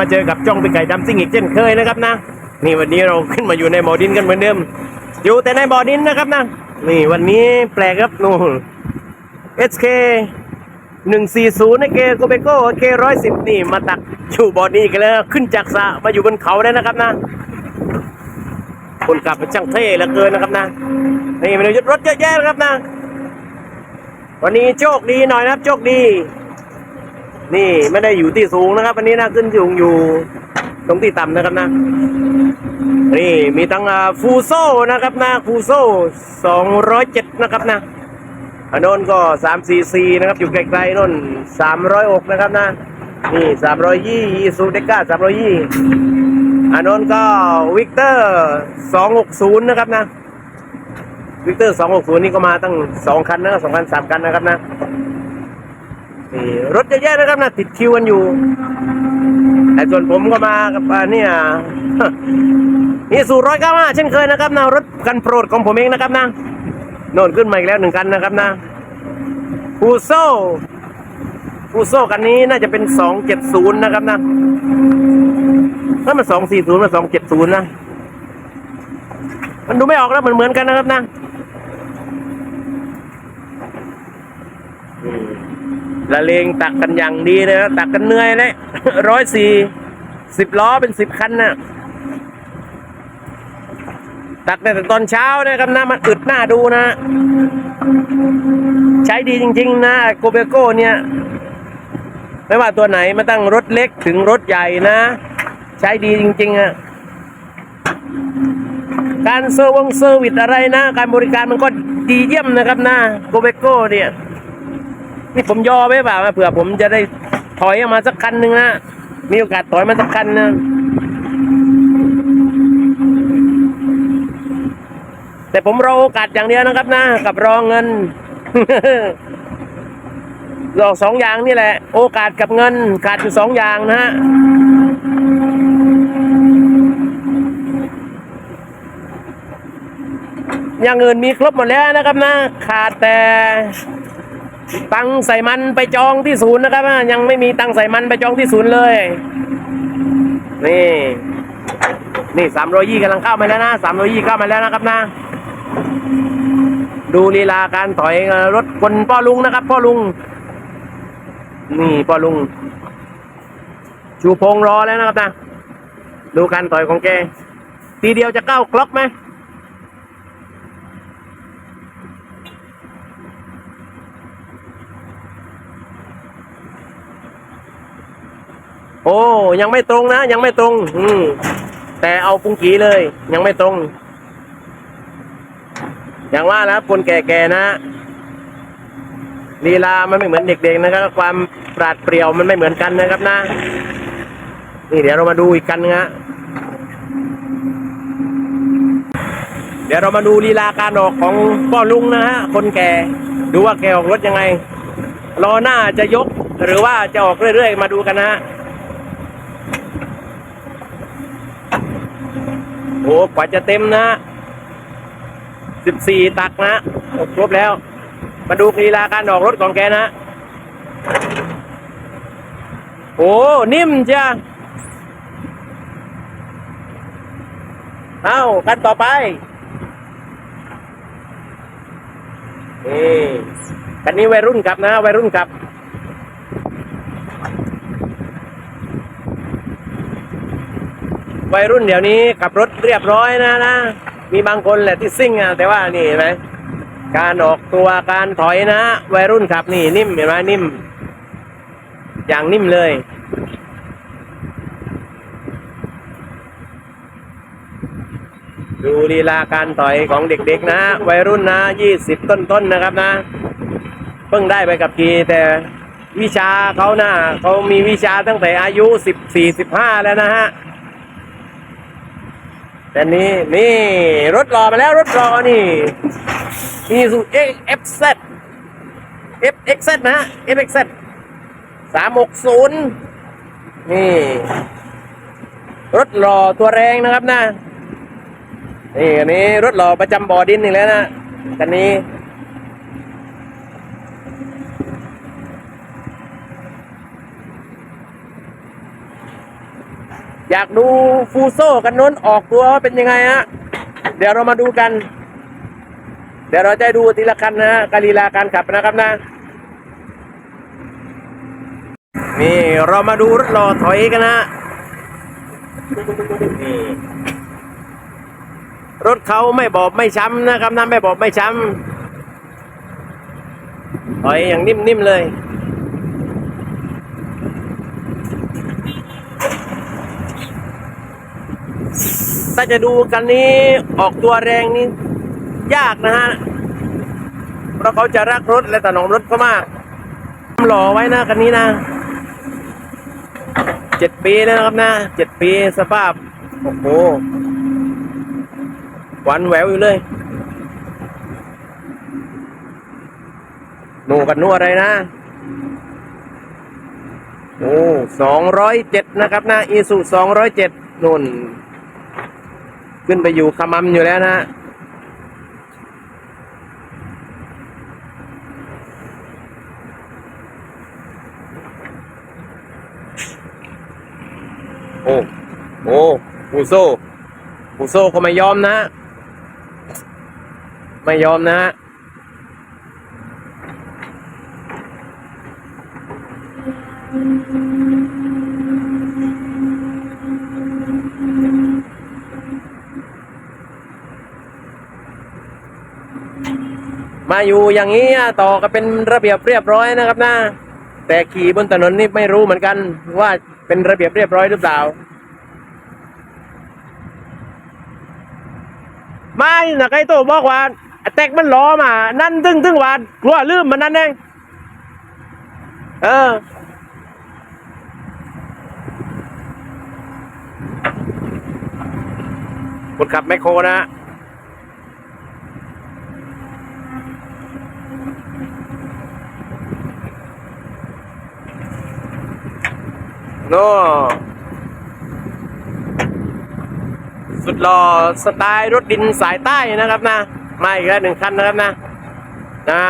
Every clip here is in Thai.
มาเจอกับจ้องเป็นไก่ดำซิ่งอีกเช่นเคยนะครับนะ นี่วันนี้เราขึ้นมาอยู่ในบ่อดินกันเหมือนเดิม อยู่แต่ในบ่อดินนะครับนะ นี่วันนี้แปลกครับนู่น SK หนึ่งสี่ศูนย์เกโกเบโก้เคร้อยสิบนี่มาตักอยู่บ่อนี้กันแล้วขึ้นจากสระมาอยู่บนเขาได้นะครับนะ คนขับเป็นช่างเท่เหลือเกินนะครับนะ นี่มันรถเยอะแยะนะครับนะ วันนี้โชคดีหน่อยนะครับโชคดี นี่ไม่ได้อยู่ที่สูงนะครับวันนี้นะขึ้นสูงอยู่ตรงที่ต่ำนะครับนะ นี่มีทั้งฟูโซนะครับนะฟูโซสองร้อยเจ็ดนะครับนะอันนนก็สามสี่สี่นะครับอยู่ไกลๆนนสามร้อยหกนะครับนะ นี่สามร้อยยี่ซูเดก้าสามร้อยยี่อันนนก็วิกเตอร์สองหกศูนย์นะครับนะวิกเตอร์สองหกศูนย์นี่ก็มาตั้งสองคันนะสองคันสามคันนะครับนะ นี่รถเยอะแยะนะครับนะติดคิวกันอยู่ แต่ส่วนผมก็มากับอ่าเนี่ยนี่สู่ร้อยเก้าห้าเช่นเคยนะครับนะรถกันโปรดของผมเองนะครับนะโน่นขึ้นมาอีกแล้วหนึ่งคันนะครับนะฟูโซฟูโซคันนี้น่าจะเป็นสองเจ็ดศูนย์นะครับนะถ้ามันสองสี่ศูนย์มันสองเจ็ดศูนย์นะ มันดูไม่ออกแล้วมันเหมือนกันนะครับนะ ละเลงตักกันอย่างดีเลยนะตักกันเหนื่อยเลยร้อยสี่สิบล้อเป็นสิบคันนะตักแต่ตอนเช้านะครับนะมันอึดหน้าดูนะ ใช้ดีจริง ๆ นะโกเบโก้เนี่ย ไม่ว่าตัวไหนมาตั้งรถเล็กถึงรถใหญ่นะ ใช้ดีจริง ๆอะการเซอร์วงเซอร์วิสอะไรนะ การบริการมันก็ดีเยี่ยมนะครับนะโกเบโก้เนี่ย นี่ผมยอไว้เปล่าเผื่อผมจะได้ถอยออกมาสักคันหนึ่งนะ มีโอกาสถอยมาสักคันนะ แต่ผมรอโอกาสอย่างเดียวนะครับนะ กับรองเงินรอสองอย่างนี่แหละ โอกาสกับเงิน ขาดอยู่สองอย่างนะฮะอย่างอื่นมีครบหมดแล้วนะครับนะ ขาดแต่ ตังใส่มันไปจองที่ศูนย์นะครับ ยังไม่มีตังใส่มันไปจองที่ศูนย์เลย นี่นี่สามร้อยยี่กำลังเข้ามาแล้วนะสามร้อยยี่เข้ามาแล้วนะครับนะ ดูลีลาการถอยรถคนพ่อลุงนะครับ พ่อลุง นี่พ่อลุง ชูพงรอแล้วนะครับนะ ดูการถอยของแก ทีเดียวจะเข้าคล็อกไหม โอ้ยังไม่ตรงนะ ยังไม่ตรง อืมแต่เอาปุงกีเลย ยังไม่ตรง อย่างว่านะคนแก่ๆนะลีลามันไม่เหมือนเด็กๆนะครับ ความปราดเปรียวมันไม่เหมือนกันนะครับนะ นี่เดี๋ยวเรามาดูอีกกันนะฮะเดี๋ยวเรามาดูลีลาการออกของพ่อลุงนะฮะคนแก่ดูว่าแกออกรถยังไงล้อหน้าจะยกหรือว่าจะออกเรื่อยๆ มาดูกันนะฮะ โอ้กว่าจะเต็มนะสิบสี่ตักนะครบแล้ว มาดูลีลาการออกรถของแกนะ โอ้ นิ่มจ้ะเอากันต่อไปนี่กันนี้วัยรุ่นกลับนะ วัยรุ่นกลับ วัยรุ่นเดี๋ยวนี้ขับรถเรียบร้อยนะนะ มีบางคนแหละที่ซิ่งอะแต่ว่านี่เห็นไหมการออกตัวการถอยนะวัยรุ่นขับนี่นิ่มเห็นไหมนิ่ม อย่างนิ่มเลย ดูลีลาการถอยของเด็กๆนะ วัยรุ่นนะยี่สิบต้นๆนะครับนะ เพิ่งได้ไปกับกีแต่วิชาเขานะเขามีวิชาตั้งแต่อายุสิบสี่สิบห้าแล้วนะฮะ แต่นี้นี่รถรอมาแล้วรถรอนี่มีสูเอฟเซเอฟเอฟเซนะฮะเอฟเสามหกศูนย์นี่ รถรอตัวแรงนะครับนะ นี่อันนี้รถรอประจำบ่อดินนี่แล้วนะคันนี้ อยากดูฟูโซกันนู้นออกตัวว่าเป็นยังไงฮะเดี๋ยวเรามาดูกัน เดี๋ยวเราจะดูทีละคันนะฮะกาลีลาการขับนะครับนะ นี่เรามาดูรถหล่อถอยกันนะฮะนี่รถเขาไม่บอบไม่ช้ำนะครับนะไม่บอบไม่ช้ำถอยอย่างนิ่มๆเลยาจะดูกันนี้ออกตัวแรงนี่ยากนะฮะ เพราะเขาจะรักรถและถนอมรถเขามากหล่อไว้นะคันนี้นะเจ็ดปีแล้วนะครับนะเจ็ดปีสภาพ โอ้โหหวานแหววอยู่เลยหนูกันนูอะไรนะ โอ้สองร้อยเจ็ดนะครับนะอีสุสองร้อยเจ็ดนุ่น ขึ้นไปอยู่ขมำอยู่แล้วนะโอ้โอ้ปูโซปูโซก็ไม่ยอมนะ ไม่ยอมนะม มาอยู่อย่างนี้ต่อก็เป็นระเบียบเรียบร้อยนะครับนะแต่ขี่บนถนนนี่ไม่รู้เหมือนกัน ว่าเป็นระเบียบเรียบร้อยหรือเปล่า ไม่นะไอ้โตบอกว่าแตกมันล้อมา นั่นตึ้งตึ้งว่ากลัวลืมมันนั่นเองเออคนขับแมคโครนะ โน่สุดหล่อสไตล์รถดินสายใต้นะครับนะมาอีกแล้วหนึ่งคันนะครับนะอ่า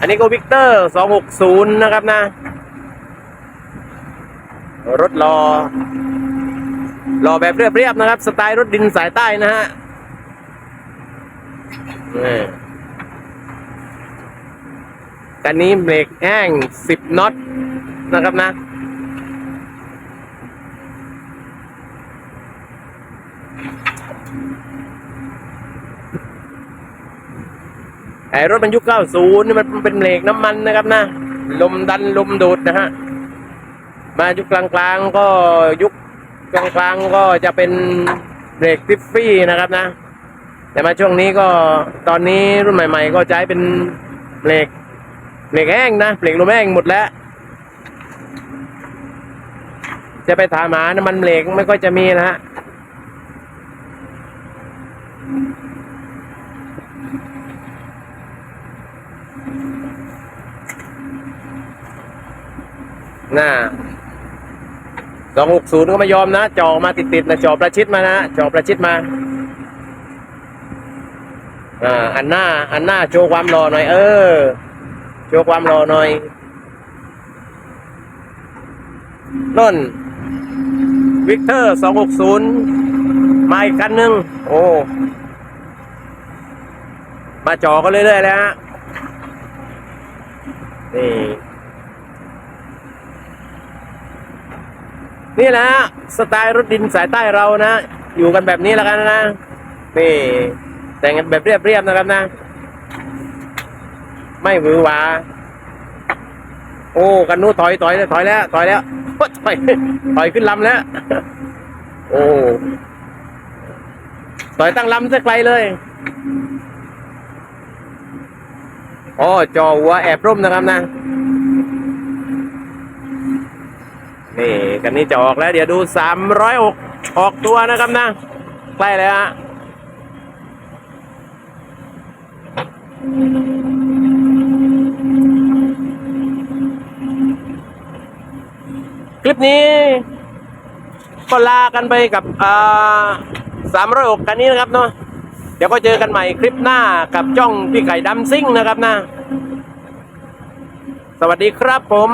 อันนี้ก็วิกเตอร์สองหกศูนย์นะครับนะ รถรอรอแบบเรียบๆนะครับ สไตล์รถดินสายใต้นะฮะกันนี้เบรกแห้งสิบน็อตนะครับนะ ไอรถบรรยุก90นี่มันเป็นเบรกน้ำมันนะครับนะ ลมดันลมดูดนะฮะ มายุคกลางๆก็ยุคกลางๆก็จะเป็นเบรกทิฟฟี่นะครับนะ แต่มาช่วงนี้ก็ตอนนี้รุ่นใหม่ ๆ ก็ใช้เป็นเบรกเบรกแห้งนะเบรกลมแห้งหมดแล้ว จะไปถามหาน้ำมันเบรกไม่ค่อยจะมีนะฮะ น่าสองหกศูนย์ก็ไม่ยอมนะจ่อมาติดๆนะจ่อประชิดมานะจ่อประชิดมาอ่าอันหน้า อันหน้าโชว์ความรอหน่อย เออ โชว์ความรอหน่อยน่นวิกเตอร์สองหกศูนย์มาอีกคันหนึ่งโอ้ มาจ่อกันเรื่อยๆแล้วฮะ นี่นี่แหละสไตล์รถดินสายใต้เรานะ อยู่กันแบบนี้แล้วกันนะนี่แต่งกันแบบเรียบๆนะครับนะ ไม่หวือหวาโอ้กันนู้ถอยถอยถอยแล้วถอยแล้วถอยถอยขึ้นลำแล้ว โอ้ถอยตั้งลำซะไกลเลย อ๋อจอหัวแอบร่มนะครับนะ นี่กันนี้จะออกแล้ว เดี๋ยวดูสามร้อยอกออกตัวนะครับนะ ใกล้แล้วฮะคลิปนี้ก็ลากันไปกับอ่าสามร้อยอกกันนี้นะครับเนาะ ดี๋ยวก็เจอกันใหม่คลิปหน้ากับจ้องพี่ไก่ดำซิ่งนะครับนะ สวัสดีครับผม